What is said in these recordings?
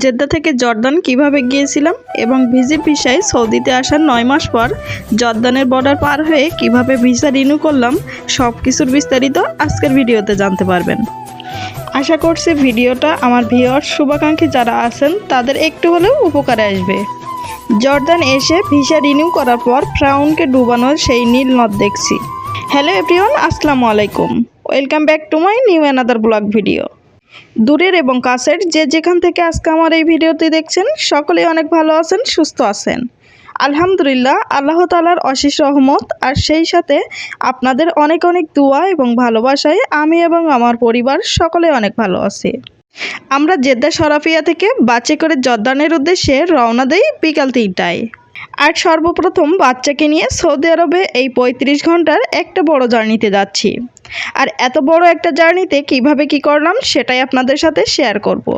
Jeddah থেকে Jordan কীভাবে গিয়েছিলাম এবং ভিজি ভিসায় সৌদিতে আসার নয় মাস পর জর্দানের বর্ডার পার হয়ে কীভাবে ভিসা রিনিউ করলাম সব কিছুর বিস্তারিত আজকের ভিডিওতে জানতে পারবেন। আশা করছি ভিডিওটা আমার ভিওর শুভাকাঙ্ক্ষী যারা আছেন, তাদের একটু হলেও উপকারে আসবে। জর্দান এসে ভিসা রিনিউ করার পর ফ্রাউনকে ডুবানোর সেই নীল নদ দেখছি। হ্যালো এভরিওয়ান আসসালামু আলাইকুম। Welcome back to my new another blog video দূরের এবং কাছের যে যেখান থেকে আজকে আমার এই ভিডিওটি দেখছেন, সকলেই অনেক ভালো আছেন, সুস্থ আছেন। আলহামদুলিল্লাহ, আল্লাহ তালার অশেষ রহমত, আর সেই সাথে আপনাদের অনেক অনেক দোয়া এবং ভালোবাসায় আমি এবং আমার পরিবার সকলে অনেক ভালো আছি। আমরা জেদ্দা সরাফিয়া থেকে বাচ্চা করে জর্দানের উদ্দেশ্যে রওনা দেই বিকাল তিনটায়। আর সর্বপ্রথম বাচ্চাকে নিয়ে সৌদি আরবে এই পঁয়ত্রিশ ঘণ্টার একটা বড় জার্নিতে যাচ্ছি। আর এত বড় একটা জার্নিতে কীভাবে কি করলাম সেটাই আপনাদের সাথে শেয়ার করব।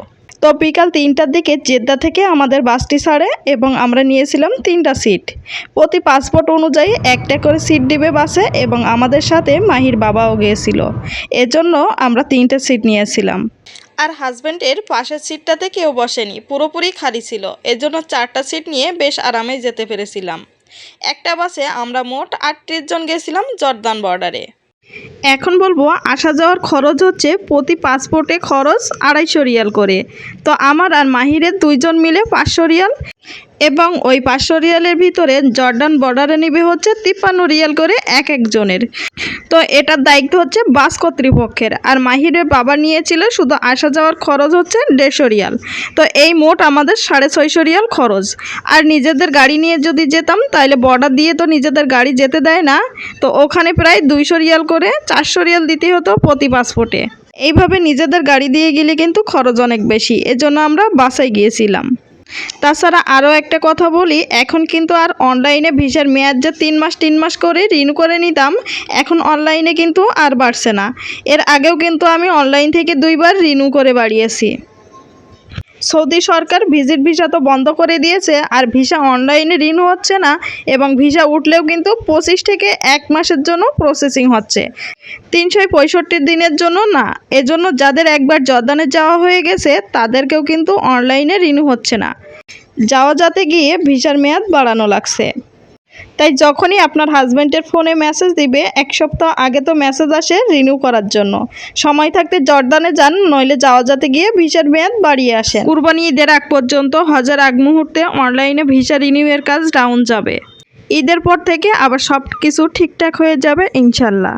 তো বিকাল তিনটার দিকে জেদ্দা থেকে আমাদের বাসটি ছাড়ে এবং আমরা নিয়েছিলাম তিনটা সিট। প্রতি পাসপোর্ট অনুযায়ী একটা করে সিট দিবে বাসে এবং আমাদের সাথে মাহির বাবাও গিয়েছিল। এজন্য আমরা তিনটে সিট নিয়েছিলাম। আর হাজব্যান্ডের পাশের সিটটাতে কেউ বসেনি, পুরোপুরি খালি ছিল। এজন্য চারটা সিট নিয়ে বেশ আরামে যেতে পেরেছিলাম। একটা বাসে আমরা মোট আটত্রিশ জন গেছিলাম জর্দান বর্ডারে। এখন বলব, আসা যাওয়ার খরচ হচ্ছে প্রতি পাসপোর্টে খরচ আড়াইশো রিয়াল করে। তো আমার আর মাহিরের দুইজন মিলে পাঁচশো রিয়াল। এবং ওই পাঁচশো রিয়ালের ভিতরে জর্ডান বর্ডারে নিবে হচ্ছে তিপ্পান্ন রিয়াল করে এক একজনের। তো এটার দায়িত্ব হচ্ছে বাস কর্তৃপক্ষের। আর মাহিরের বাবা নিয়েছিল শুধু আসা যাওয়ার খরচ হচ্ছে দেড়শো রিয়াল। তো এই মোট আমাদের সাড়ে ছয়শো রিয়াল খরচ। আর নিজেদের গাড়ি নিয়ে যদি যেতাম তাহলে বর্ডার দিয়ে তো নিজেদের গাড়ি যেতে দেয় না। তো ওখানে প্রায় দুইশো রিয়াল করে চারশো রিয়াল দিতে হতো প্রতি পাসপোর্টে। এইভাবে নিজেদের গাড়ি দিয়ে গেলে কিন্তু খরচ অনেক বেশি, এজন্য আমরা বাসায় গিয়েছিলাম। তাছাড়া আরও একটা কথা বলি, এখন কিন্তু আর অনলাইনে ভিসার মেয়াদ যে তিন মাস তিন মাস করে ঋণ করে নিতাম, এখন অনলাইনে কিন্তু আর বাড়ছে না। এর আগেও কিন্তু আমি অনলাইন থেকে দুইবার রিনিউ করে বাড়িয়েছি। সৌদি সরকার ভিজিট ভিসা তো বন্ধ করে দিয়েছে, আর ভিসা অনলাইনে রিনিউ হচ্ছে না এবং ভিসা উঠলেও কিন্তু পঁচিশ থেকে এক মাসের জন্য প্রসেসিং হচ্ছে। তিনশো পঁয়ষট্টি দিনের জন্য না, এজন্য যাদের একবার জর্দানে যাওয়া হয়ে গেছে, তাদেরকেও কিন্তু অনলাইনে রিনিউ হচ্ছে না। যাওয়া যাতে গিয়ে ভিসার মেয়াদ বাড়ানো লাগছে। তাই যখনই আপনার হাজব্যান্ডের ফোনে মেসেজ দিবে, এক সপ্তাহ আগে তো মেসেজ আসে রিনিউ করার জন্য। সময় থাকতে জর্দানে যান, নইলে যাওয়া যাতে গিয়ে ভিসার মেয়াদ বাড়িয়ে আসে কুরবানি ঈদের আগ পর্যন্ত হজার আগ মুহূর্তে অনলাইনে ভিসা রিনিউয়ের কাজ ডাউন যাবে। ঈদের পর থেকে আবার সব কিছু ঠিকঠাক হয়ে যাবে, ইনশাল্লাহ।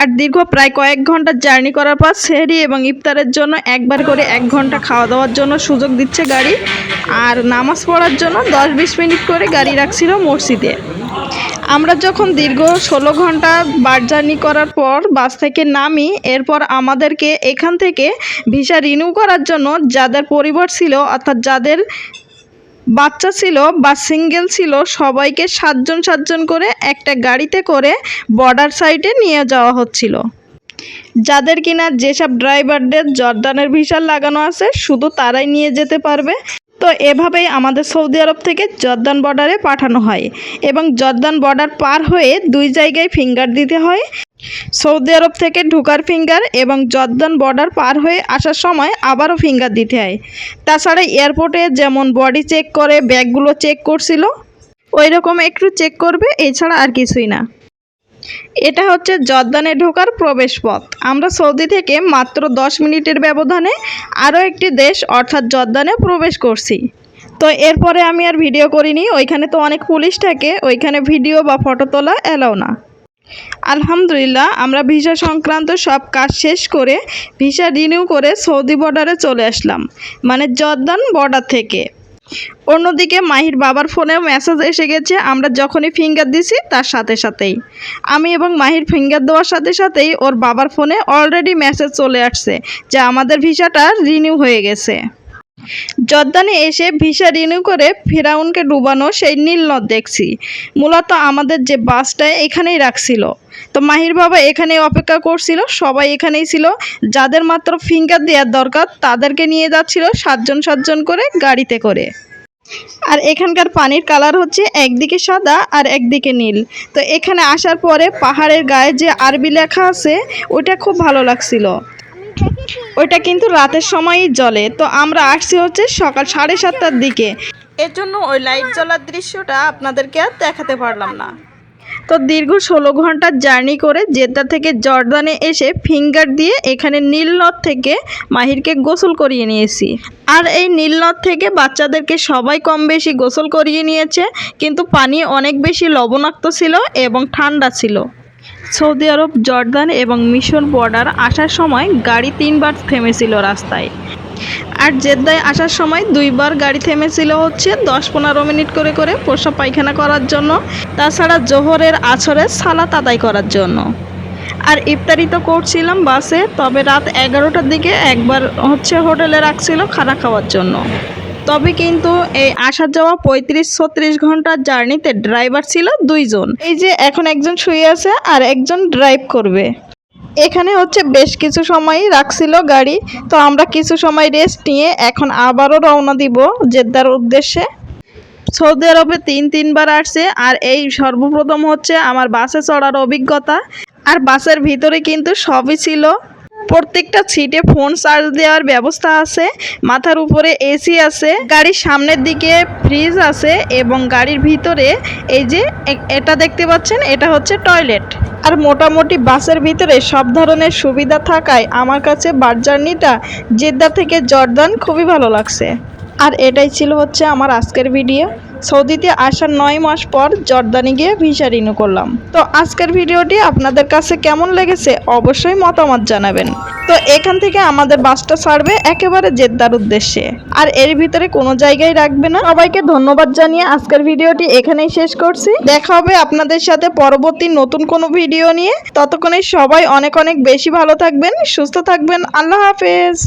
আর দীর্ঘ প্রায় কয়েক ঘণ্টা জার্নি করার পর সেহরি এবং ইফতারের জন্য একবার করে এক ঘণ্টা খাওয়া দাওয়ার জন্য সুযোগ দিচ্ছে গাড়ি আর নামাজ পড়ার জন্য দশ বিশ মিনিট করে গাড়ি রাখছিল মসজিদে। আমরা যখন দীর্ঘ ষোলো ঘণ্টা বার জার্নি করার পর বাস থেকে নামি, এরপর আমাদেরকে এখান থেকে ভিসা রিনিউ করার জন্য যাদের পরিবার ছিল, অর্থাৎ যাদের বাচ্চা ছিল বা সিঙ্গেল ছিল, সবাইকে সাতজন সাতজন করে একটা গাড়িতে করে বর্ডার সাইডে নিয়ে যাওয়া হচ্ছিল। যাদের কিনা যেসব ড্রাইভারদের জর্দানের ভিসা লাগানো আছে, শুধু তারাই নিয়ে যেতে পারবে। তো এভাবেই আমাদের সৌদি আরব থেকে জর্দান বর্ডারে পাঠানো হয় এবং জর্দান বর্ডার পার হয়ে দুই জায়গায় ফিঙ্গার দিতে হয়। সৌদি আরব থেকে ঢুকার ফিঙ্গার এবং জর্দান বর্ডার পার হয়ে আসার সময় আবারও ফিঙ্গার দিতে হয়। তাছাড়া এয়ারপোর্টে যেমন বডি চেক করে, ব্যাগগুলো চেক করছিল ওই রকম একটু চেক করবে, এছাড়া আর কিছুই না। এটা হচ্ছে জর্দানে ঢোকার প্রবেশ পথ আমরা সৌদি থেকে মাত্র দশ মিনিটের ব্যবধানে আরও একটি দেশ, অর্থাৎ জর্দানে প্রবেশ করছি। তো এরপরে আমি আর ভিডিও করিনি, ওইখানে তো অনেক পুলিশ থাকে, ওইখানে ভিডিও বা ফটো তোলা এলাও না। আলহামদুলিল্লাহ, আমরা ভিসা সংক্রান্ত সব কাজ শেষ করে ভিসা রিনিউ করে সৌদি বর্ডারে চলে আসলাম মানে জর্দান বর্ডার থেকে। অন্যদিকে মাহির বাবার ফোনেও মেসেজ এসে গেছে, আমরা যখনই ফিঙ্গার দিছি তার সাথে সাথেই। আমি এবং মাহির ফিঙ্গার দেওয়ার সাথে সাথেই ওর বাবার ফোনে অলরেডি মেসেজ চলে আসছে যে আমাদের ভিসাটা রিনিউ হয়ে গেছে। জর্দানে এসে ভিসা রিনিউ করে ফেরাউনকে ডুবানো সেই নীল নদ দেখছি। মূলত আমাদের যে বাসটা এখানেই রাখছিল। তো মাহির বাবা এখানেই অপেক্ষা করছিল, সবাই এখানেই ছিল। যাদের মাত্র ফিঙ্গার দেওয়ার দরকার, তাদেরকে নিয়ে যাচ্ছিল সাতজন সাতজন করে গাড়িতে করে। আর এখানকার পানির কালার হচ্ছে একদিকে সাদা আর একদিকে নীল। তো এখানে আসার পরে পাহাড়ের গায়ে যে আরবি লেখা আছে ওটা খুব ভালো লাগছিল। ওইটা কিন্তু রাতের সময়ই জ্বলে। তো আমরা আসছি হচ্ছে সকাল সাড়ে সাতটার দিকে। এর জন্য ওই লাইট জ্বলার দৃশ্যটা আপনাদেরকে আর দেখাতে পারলাম না। তো দীর্ঘ ষোলো ঘণ্টার জার্নি করে জেদ্দা থেকে জর্দানে এসে ফিঙ্গার দিয়ে এখানে নীলনদ থেকে মাহিরকে গোসল করিয়ে নিয়েছি। আর এই নীলনদ থেকে বাচ্চাদেরকে সবাই কম বেশি গোসল করিয়ে নিয়েছে কিন্তু পানি অনেক বেশি লবণাক্ত ছিল এবং ঠান্ডা ছিল। সৌদি আরব, জর্দান এবং মিশর বর্ডার আসার সময় গাড়ি তিনবার থেমেছিল রাস্তায়। আর জেদ্দায় আসার সময় দুইবার গাড়ি থেমেছিল হচ্ছে দশ পনেরো মিনিট করে করে প্রসাব পায়খানা করার জন্য, তাছাড়া জোহরের আছরের সালাত আদায় করার জন্য। আর ইফতারি তো করছিলাম বাসে, তবে রাত এগারোটার দিকে একবার হচ্ছে হোটেলে রাখছিল খানা খাওয়ার জন্য। তবে কিন্তু এই আসা যাওয়া পঁয়ত্রিশ ছত্রিশ ঘণ্টার জার্নিতে ড্রাইভার ছিল দুইজন। এই যে এখন একজন শুয়ে আছে আর একজন ড্রাইভ করবে। এখানে হচ্ছে বেশ কিছু সময়ই রাখছিল গাড়ি। তো আমরা কিছু সময় রেস্ট নিয়ে এখন আবারও রওনা দিব জেদ্দার উদ্দেশ্যে। সৌদি আরবে তিন তিনবার আসছে আর এই সর্বপ্রথম হচ্ছে আমার বাসে চড়ার অভিজ্ঞতা। আর বাসের ভিতরে কিন্তু সবই ছিল। প্রত্যেকটা সিটে ফোন চার্জ দেওয়ার ব্যবস্থা আছে। মাথার উপরে এসি আছে। গাড়ির সামনের দিকে ফ্রিজ আছে এবং গাড়ির ভিতরে এই যে এটা দেখতে পাচ্ছেন, এটা হচ্ছে টয়লেট। আর মোটামুটি বাসের ভিতরে সব ধরনের সুবিধা থাকায় আমার কাছে বাস জার্নিটা জেদ্দা থেকে জর্দান খুবই ভালো লাগছে। আর এটাই ছিল হচ্ছে আমার আজকের ভিডিও। সৌদিতে আসার নয় মাস পর জর্দানি গিয়ে ভিসা রিনিউ করলাম। তো আজকের ভিডিওটি আপনাদের কাছে কেমন লেগেছে অবশ্যই মতামত জানাবেন। তো এখান থেকে আমাদের বাসটা ছাড়বে একেবারে জেদ্দার উদ্দেশ্যে। আর এর ভিতরে কোনো জায়গায় রাখবে না। সবাইকে ধন্যবাদ জানিয়ে আজকের ভিডিওটি এখানেই শেষ করছি। দেখা হবে আপনাদের সাথে পরবর্তী নতুন কোনো ভিডিও নিয়ে। ততক্ষণে সবাই অনেক অনেক বেশি ভালো থাকবেন, সুস্থ থাকবেন। আল্লাহ হাফেজ।